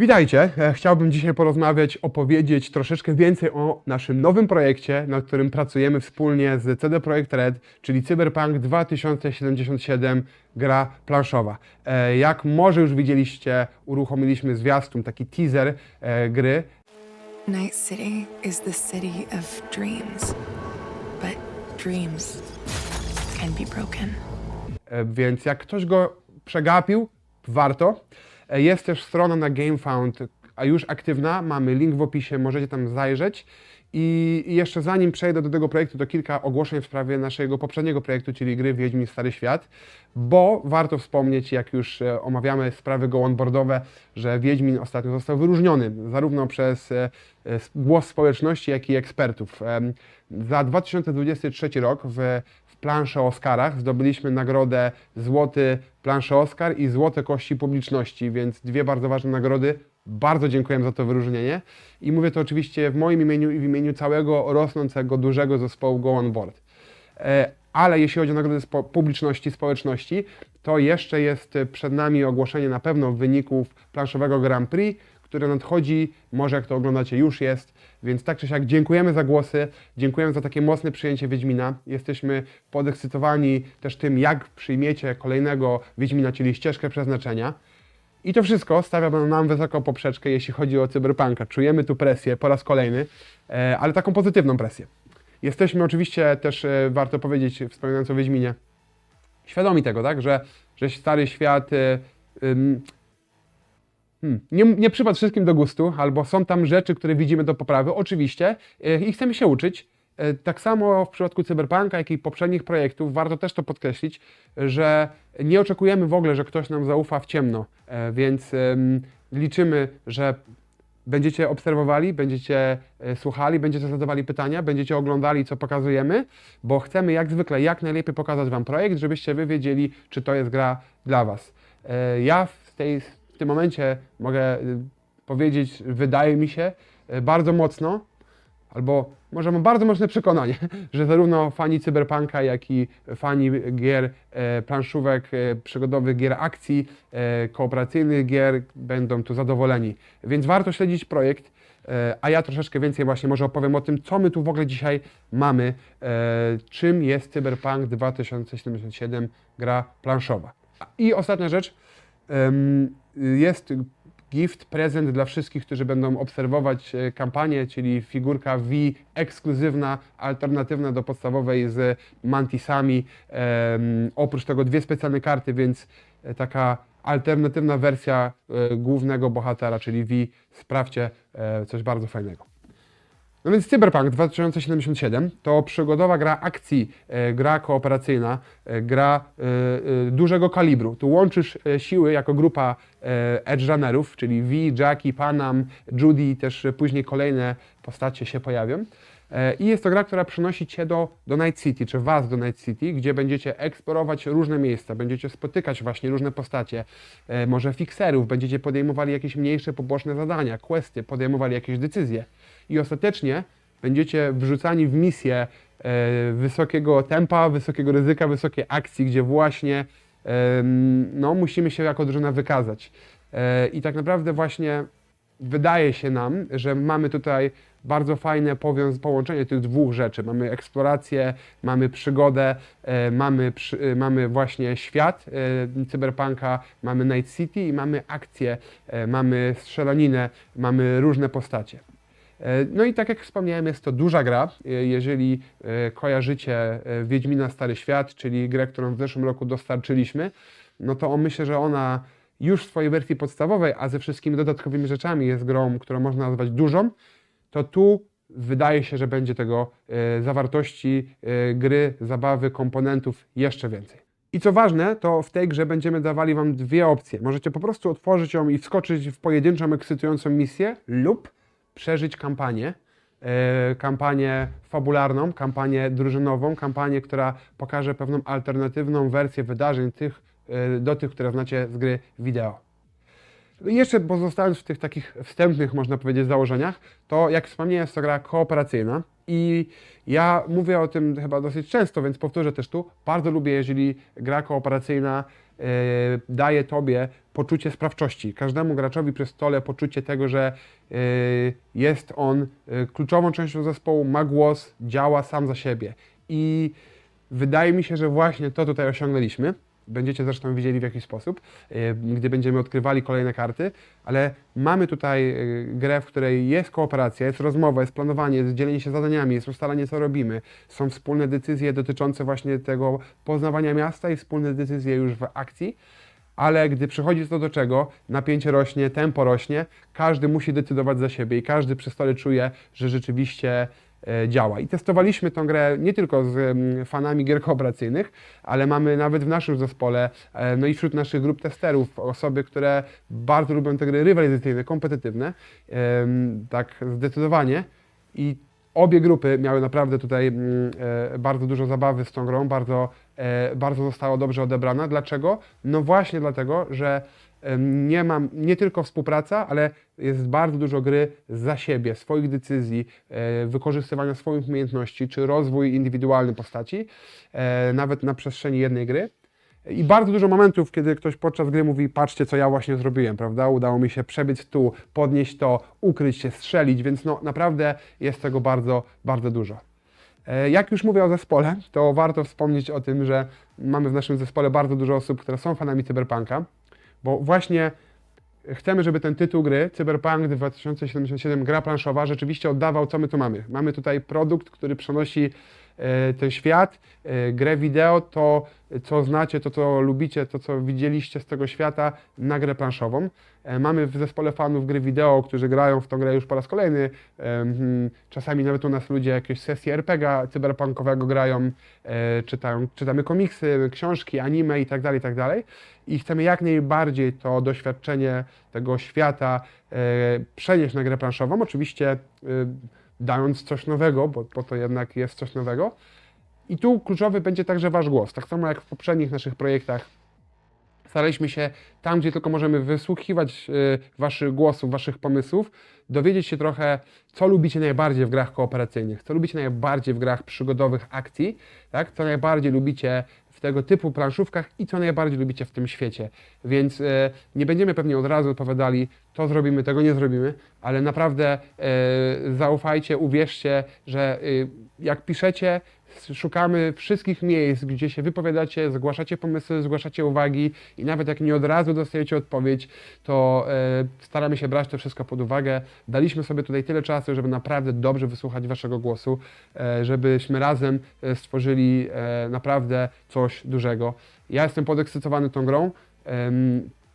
Witajcie. E, Chciałbym dzisiaj porozmawiać, opowiedzieć troszeczkę więcej o naszym nowym projekcie, nad którym pracujemy wspólnie z CD Projekt Red, czyli Cyberpunk 2077, gra planszowa. E, Jak może już widzieliście, uruchomiliśmy zwiastun, taki teaser e, gry. Night City is the city of dreams. But dreams can be broken. Więc jak ktoś go przegapił, warto. Jest też strona na GameFound, a już aktywna. Mamy link w opisie, możecie tam zajrzeć. I jeszcze zanim przejdę do tego projektu, to kilka ogłoszeń w sprawie naszego poprzedniego projektu, czyli gry Wiedźmin Stary Świat, bo warto wspomnieć, jak już e, omawiamy sprawy go onboardowe, że Wiedźmin ostatnio został wyróżniony zarówno przez e, e, głos społeczności, jak i ekspertów. Za 2023 rok w, w planszy o Oscarach zdobyliśmy nagrodę Złoty Planszy Oscar i Złote Kości Publiczności, więc dwie bardzo ważne nagrody. Bardzo dziękuję za to wyróżnienie i mówię to oczywiście w moim imieniu i w imieniu całego rosnącego, dużego zespołu Go On Board. E, Ale jeśli chodzi o nagrody spo- publiczności, społeczności, to jeszcze jest przed nami ogłoszenie na pewno wyników planszowego Grand Prix, które nadchodzi, może jak to oglądacie już jest, więc tak czy siak dziękujemy za głosy, dziękujemy za takie mocne przyjęcie Wiedźmina. Jesteśmy podekscytowani też tym, jak przyjmiecie kolejnego Wiedźmina, czyli ścieżkę przeznaczenia. I to wszystko stawia nam wysoką poprzeczkę, jeśli chodzi o cyberpunka. Czujemy tu presję po raz kolejny, e, ale taką pozytywną presję. Jesteśmy oczywiście też, e, warto powiedzieć, wspominając o Wiedźminie, świadomi tego, tak, że, że stary świat e, hmm, nie, nie przypadł wszystkim do gustu, albo są tam rzeczy, które widzimy do poprawy, oczywiście, e, i chcemy się uczyć. E, Tak samo w przypadku Cyberpunka, jak i poprzednich projektów, warto też to podkreślić, że nie oczekujemy w ogóle, że ktoś nam zaufa w ciemno, e, więc liczymy, że będziecie obserwowali, będziecie słuchali, będziecie zadawali pytania, będziecie oglądali, co pokazujemy, bo chcemy jak zwykle jak najlepiej pokazać Wam projekt, żebyście Wy wiedzieli, czy to jest gra dla Was. Ja w, tej, tym momencie mogę y, powiedzieć, wydaje mi się, e, bardzo mocno, albo może mam bardzo mocne przekonanie, że zarówno fani cyberpunka, jak i fani gier e, planszówek, e, przygodowych gier akcji, e, kooperacyjnych gier będą tu zadowoleni. Więc warto śledzić projekt, a ja troszeczkę więcej właśnie może opowiem o tym, co my tu w ogóle dzisiaj mamy, e, czym jest Cyberpunk 2077 gra planszowa. I ostatnia rzecz, jest gift, prezent dla wszystkich, którzy będą obserwować e, kampanię, czyli figurka V ekskluzywna, alternatywna do podstawowej z mantisami. Em, oprócz tego dwie specjalne karty, więc e, taka alternatywna wersja e, głównego bohatera, czyli V. Sprawdźcie e, coś bardzo fajnego. No więc Cyberpunk 2077 to przygodowa gra akcji, e, gra kooperacyjna, e, gra e, dużego kalibru. Tu łączysz siły jako grupa Edge Runnerów, czyli V, Jackie, Panam, Judy, też później kolejne postacie się pojawią. E, I jest to gra, która przynosi Cię do, do Night City, czy Was do Night City, gdzie będziecie eksplorować różne miejsca, będziecie spotykać właśnie różne postacie, e, może fikserów, będziecie podejmowali jakieś mniejsze, poboczne zadania, questy, podejmowali jakieś decyzje. I ostatecznie będziecie wrzucani w misję e, wysokiego tempa, wysokiego ryzyka, wysokiej akcji, gdzie właśnie no, musimy się jako drużyna wykazać. I tak naprawdę właśnie wydaje się nam, że mamy tutaj bardzo fajne powiąz- połączenie tych dwóch rzeczy. Mamy eksplorację, mamy przygodę, e, mamy, przy, e, mamy właśnie świat e, cyberpunka, mamy Night City i mamy akcję, e, mamy strzelaninę, mamy różne postacie. E, No i tak jak wspomniałem, jest to duża gra. E, Jeżeli e, kojarzycie Wiedźmina Stary Świat, czyli grę, którą w zeszłym roku dostarczyliśmy, no to myślę, że ona już w swojej wersji podstawowej, a ze wszystkimi dodatkowymi rzeczami jest grą, którą można nazwać dużą, to tu wydaje się, że będzie tego e, zawartości e, gry, zabawy, komponentów jeszcze więcej. I co ważne, to w tej grze będziemy dawali Wam dwie opcje. Możecie po prostu otworzyć ją i wskoczyć w pojedynczą, ekscytującą misję lub przeżyć kampanię, e, kampanię fabularną, kampanię drużynową, kampanię, która pokaże pewną alternatywną wersję wydarzeń tych, do tych, które znacie z gry wideo. Jeszcze pozostając w tych takich wstępnych, można powiedzieć, założeniach, to jak wspomniałem, jest to gra kooperacyjna i ja mówię o tym chyba dosyć często, więc powtórzę też tu. Bardzo lubię, jeżeli gra kooperacyjna daje tobie poczucie sprawczości. Każdemu graczowi przy stole poczucie tego, że e, jest on e, kluczową częścią zespołu, ma głos, działa sam za siebie. I wydaje mi się, że właśnie to tutaj osiągnęliśmy. Będziecie zresztą widzieli w jaki sposób, e, gdy będziemy odkrywali kolejne karty, ale mamy tutaj e, grę, w której jest kooperacja, jest rozmowa, jest planowanie, jest dzielenie się zadaniami, jest ustalanie co robimy, są wspólne decyzje dotyczące właśnie tego poznawania miasta i wspólne decyzje już w akcji. Ale gdy przychodzi to do czego, napięcie rośnie, tempo rośnie, każdy musi decydować za siebie i każdy przy stole czuje, że rzeczywiście działa. I testowaliśmy tę grę nie tylko z fanami gier kooperacyjnych, ale mamy nawet w naszym zespole, e, no i wśród naszych grup testerów, osoby, które bardzo lubią te gry rywalizacyjne, kompetytywne, tak zdecydowanie. I obie grupy miały naprawdę tutaj mm, e, bardzo dużo zabawy z tą grą, bardzo, e, bardzo została dobrze odebrana. Dlaczego? No właśnie dlatego, że nie mam nie tylko współpraca, ale jest bardzo dużo gry za siebie, swoich decyzji, e, wykorzystywania swoich umiejętności, czy rozwój indywidualny postaci, e, nawet na przestrzeni jednej gry. I bardzo dużo momentów, kiedy ktoś podczas gry mówi, patrzcie co ja właśnie zrobiłem, prawda? Udało mi się przebiec tu, podnieść to, ukryć się, strzelić, więc no naprawdę jest tego bardzo, bardzo dużo. E, Jak już mówię o zespole, to warto wspomnieć o tym, że mamy w naszym zespole bardzo dużo osób, które są fanami cyberpunka, bo właśnie chcemy, żeby ten tytuł gry, Cyberpunk 2077, gra planszowa, rzeczywiście oddawał, co my tu mamy. Mamy tutaj produkt, który przenosi ten świat, e, grę wideo, to co znacie, to co lubicie, to co widzieliście z tego świata, na grę planszową. E, Mamy w zespole fanów gry wideo, którzy grają w tą grę już po raz kolejny. Em, Czasami nawet u nas ludzie jakieś sesje RPG cyberpunkowego grają, e, czytają, czytamy komiksy, książki, anime i tak dalej, i tak. I chcemy jak najbardziej to doświadczenie tego świata e, przenieść na grę planszową. Oczywiście e, dając coś nowego, bo, bo to jednak jest coś nowego. I tu kluczowy będzie także Wasz głos. Tak samo jak w poprzednich naszych projektach staraliśmy się tam, gdzie tylko możemy wysłuchiwać y, Waszych głosów, Waszych pomysłów, dowiedzieć się trochę, co lubicie najbardziej w grach kooperacyjnych, co lubicie najbardziej w grach przygodowych akcji, tak? co najbardziej lubicie tego typu planszówkach i co najbardziej lubicie w tym świecie. Więc y, nie będziemy pewnie od razu odpowiadali, to zrobimy, tego nie zrobimy, ale naprawdę y, zaufajcie, uwierzcie, że y, jak piszecie, szukamy wszystkich miejsc, gdzie się wypowiadacie, zgłaszacie pomysły, zgłaszacie uwagi i nawet jak nie od razu dostajecie odpowiedź, to e, staramy się brać to wszystko pod uwagę. Daliśmy sobie tutaj tyle czasu, żeby naprawdę dobrze wysłuchać Waszego głosu, e, żebyśmy razem e, stworzyli naprawdę coś dużego. Ja jestem podekscytowany tą grą.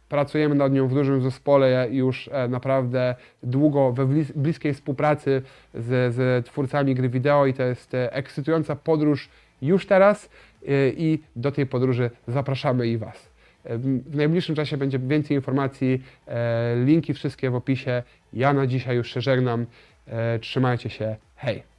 Em, Pracujemy nad nią w dużym zespole już e, naprawdę długo we blis- bliskiej współpracy z, z twórcami gry wideo i to jest e, ekscytująca podróż już teraz e, i do tej podróży zapraszamy i Was. W najbliższym czasie będzie więcej informacji, linki wszystkie w opisie. Ja na dzisiaj już się żegnam. Trzymajcie się. Hej!